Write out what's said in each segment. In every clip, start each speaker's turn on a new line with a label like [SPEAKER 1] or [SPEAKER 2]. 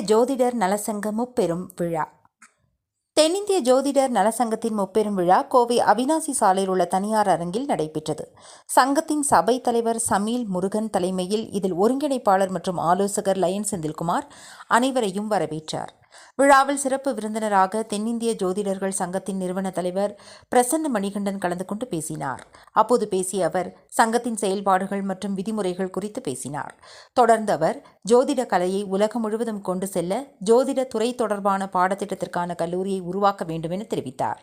[SPEAKER 1] ஜோதிடர் நலசங்க முப்பெரும் விழா. தென்னிந்திய ஜோதிடர் நலசங்கத்தின் முப்பெரும் விழா கோவை அவினாசி சாலையில் உள்ள தனியார் அரங்கில் நடைபெற்றது. சங்கத்தின் சபை தலைவர் சமீல் முருகன் தலைமையில் இதில் ஒருங்கிணைப்பாளர் மற்றும் ஆலோசகர் லயன் செந்தில்குமார் அனைவரையும் வரவேற்றார். விழாவில் சிறப்பு விருந்தினராக தென்னிந்திய ஜோதிடர்கள் சங்கத்தின் நிறுவன தலைவர் பிரசன்ன மணிகண்டன் கலந்து கொண்டு பேசினார். அப்போது பேசிய அவர் சங்கத்தின் செயல்பாடுகள் மற்றும் விதிமுறைகள் குறித்து பேசினார். தொடர்ந்து அவர் ஜோதிட கலையை உலகம் முழுவதும் கொண்டு செல்ல ஜோதிட துறை தொடர்பான பாடத்திட்டத்திற்கான கல்லூரியை உருவாக்க வேண்டும் என தெரிவித்தார்.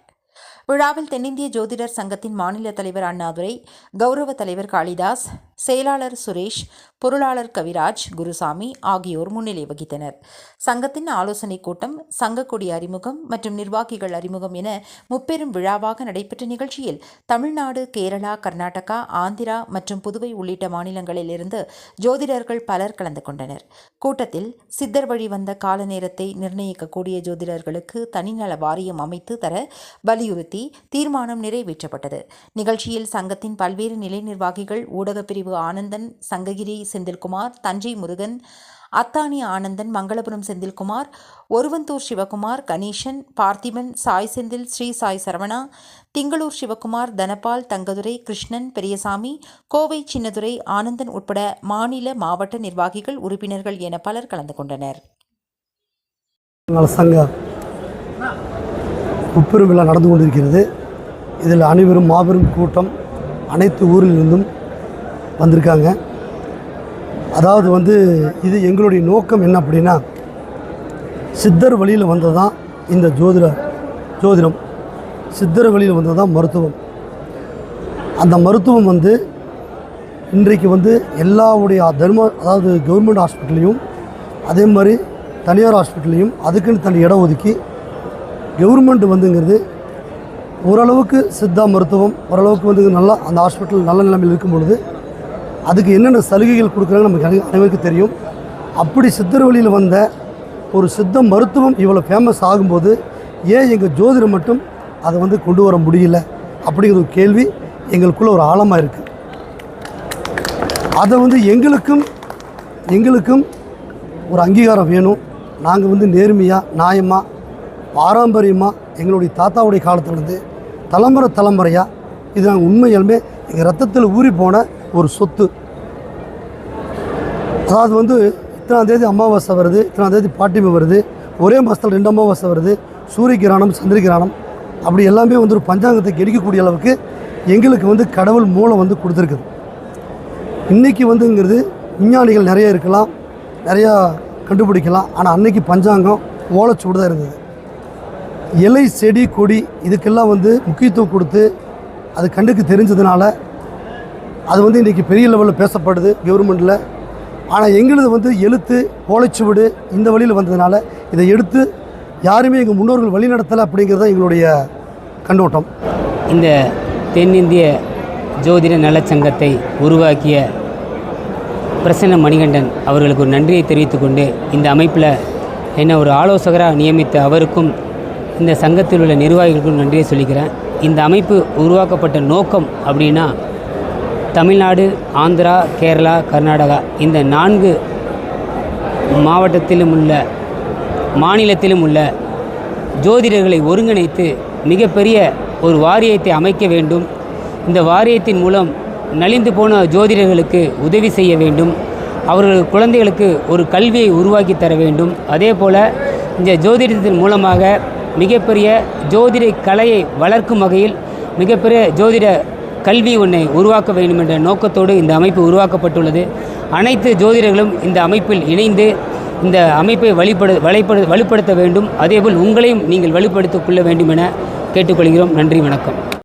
[SPEAKER 1] விழாவில் தென்னிந்திய ஜோதிடர் சங்கத்தின் மாநில தலைவர் அண்ணாதுரை கௌரவ தலைவர் காளிதாஸ் செயலாளர் சுரேஷ் பொருளாளர் கவிராஜ் குருசாமி ஆகியோர் முன்னிலை வகித்தனர். சங்கத்தின் ஆலோசனைக் கூட்டம் சங்கக்கொடி அறிமுகம் மற்றும் நிர்வாகிகள் அறிமுகம் என முப்பெரும் விழாவாக நடைபெற்ற நிகழ்ச்சியில் தமிழ்நாடு கேரளா கர்நாடகா ஆந்திரா மற்றும் புதுவை உள்ளிட்ட மாநிலங்களிலிருந்து ஜோதிடர்கள் பலர் கலந்து கொண்டனர். கூட்டத்தில் சித்தர் வழி வந்த கால நேரத்தை நிர்ணயிக்கக்கூடிய ஜோதிடர்களுக்கு தனிநல வாரியம் அமைத்து தர வலியுறுத்தி தீர்மானம் நிறைவேற்றப்பட்டது. நிகழ்ச்சியில் சங்கத்தின் பல்வேறு நிலை நிர்வாகிகள் ஊடகப் பிரிவு ஆனந்தன் சங்ககிரி செந்தில்குமார் தஞ்சை முருகன் அத்தானி ஆனந்தன் மங்களபுரம் செந்தில்குமார் ஒருவந்தூர் சிவகுமார் கணேசன் பார்த்திபன் சாய் செந்தில் ஸ்ரீ சாய் சரவணா திங்களூர் சிவகுமார் தனபால் தங்கதுரை கிருஷ்ணன் பெரியசாமி கோவை சின்னதுரை ஆனந்தன் உட்பட மாநில மாவட்ட நிர்வாகிகள் உறுப்பினர்கள் என பலர் கலந்து கொண்டனர்.
[SPEAKER 2] நல விழா நடந்து கொண்டிருக்கிறது. இதில் அனைவரும் மாபெரும் கூட்டம் அனைத்து ஊரிலிருந்தும் வந்திருக்காங்க. அதாவது வந்து இது எங்களுடைய நோக்கம் என்ன அப்படின்னா சித்தர் வழியில் வந்தது தான் இந்த ஜோதிட ஜோதிடம். சித்தர் வழியில் வந்தது தான் மருத்துவம். அந்த மருத்துவம் வந்து இன்றைக்கு வந்து எல்லாவுடைய தர்ம அதாவது கவர்மெண்ட் ஹாஸ்பிட்டல்லையும் அதே மாதிரி தனியார் ஹாஸ்பிட்டல்லையும் அதுக்குன்னு தனி இடம் ஒதுக்கி கவர்மெண்ட் வந்துங்கிறது ஓரளவுக்கு சித்தா மருத்துவம் ஓரளவுக்கு வந்து நல்லா அந்த ஹாஸ்பிட்டல் நல்ல நிலைமையில் இருக்கும் பொழுது அதுக்கு என்னென்ன சலுகைகள் கொடுக்குறாங்க நமக்கு அனை- அனைவருக்கும் தெரியும். அப்படி சித்தர் வழியில் வந்த ஒரு சித்த மருத்துவம் இவ்வளோ ஃபேமஸ் ஆகும்போது ஏன் எங்கள் ஜோதிடம் மட்டும் அதை வந்து கொண்டு வர முடியல? அப்படிங்கிற ஒரு கேள்வி எங்களுக்குள்ள ஒரு ஆழமாக இருக்குது அதை வந்து எங்களுக்கும் எங்களுக்கும் ஒரு அங்கீகாரம் வேணும். நாங்கள் வந்து நேர்மையாக நியாயமாக பாரம்பரியமாக எங்களுடைய தாத்தாவுடைய காலத்துலேருந்து தலைமுறை தலைமுறையாக இது நாங்கள் உண்மையாலுமே எங்கள் ரத்தத்தில் ஊறி போன ஒரு சொத்து. அதாவது வந்து இத்தனாம் தேதி அமாவாசை வருது இத்தனாம் தேதி பாட்டிமை வருது ஒரே மாதத்தில் ரெண்டு அமாவாசை வருது சூரிய கிராணம் சந்திர கிராணம் அப்படி எல்லாமே வந்து ஒரு பஞ்சாங்கத்தை கெடிக்கக்கூடிய அளவுக்கு எங்களுக்கு வந்து கடவுள் மூலம் வந்து கொடுத்துருக்குது. இன்றைக்கி வந்துங்கிறது விஞ்ஞானிகள் நிறைய இருக்கலாம் நிறையா கண்டுபிடிக்கலாம் ஆனால் அன்னைக்கு பஞ்சாங்கம் ஓலைச்சூடு தான் இருந்தது. இலை செடி கொடி இதுக்கெல்லாம் வந்து முக்கியத்துவம் கொடுத்து அது கண்ணுக்கு தெரிஞ்சதுனால அது வந்து இன்றைக்கி பெரிய லெவலில் பேசப்படுது கவர்மெண்ட்டில் ஆனால் எங்களது வந்து எழுத்து ஓலைச்சுவடு இந்த வழியில் வந்ததுனால இதை எடுத்து யாருமே எங்கள் முன்னோர்கள் வழி நடத்தலை அப்படிங்கிறது தான் எங்களுடைய கண்ணோட்டம்.
[SPEAKER 3] இந்த தென்னிந்திய ஜோதிட நலச்சங்கத்தை உருவாக்கிய பிரசன்ன மணிகண்டன் அவர்களுக்கு ஒரு நன்றியை தெரிவித்துக்கொண்டு இந்த அமைப்பில் என்னை ஒரு ஆலோசகராக நியமித்த அவருக்கும் இந்த சங்கத்தில் உள்ள நிர்வாகிகளுக்கும் நன்றியை சொல்லிக்கிறேன். இந்த அமைப்பு உருவாக்கப்பட்ட நோக்கம் அப்படின்னா தமிழ்நாடு ஆந்திரா கேரளா கர்நாடகா இந்த நான்கு மாவட்டத்திலும் உள்ள மாநிலத்திலும் உள்ள ஜோதிடர்களை ஒருங்கிணைத்து மிகப்பெரிய ஒரு வாரியத்தை அமைக்க வேண்டும். இந்த வாரியத்தின் மூலம் நலிந்து போன ஜோதிடர்களுக்கு உதவி செய்ய வேண்டும். அவர்கள் குழந்தைகளுக்கு ஒரு கல்வியை உருவாக்கி தர வேண்டும். அதே போல் இந்த ஜோதிடத்தின் மூலமாக மிகப்பெரிய ஜோதிட கலையை வளர்க்கும் வகையில் மிகப்பெரிய ஜோதிட கல்வி ஒன்றை உருவாக்க வேண்டும் என்ற நோக்கத்தோடு இந்த அமைப்பு உருவாக்கப்பட்டுள்ளது. அனைத்து ஜோதிடர்களும் இந்த அமைப்பில் இணைந்து இந்த அமைப்பை வழிபடு வழிபடு வலுப்படுத்த வேண்டும். அதேபோல் உங்களையும் நீங்கள் வலுப்படுத்திக் கொள்ள வேண்டும் என கேட்டுக்கொள்கிறோம். நன்றி வணக்கம்.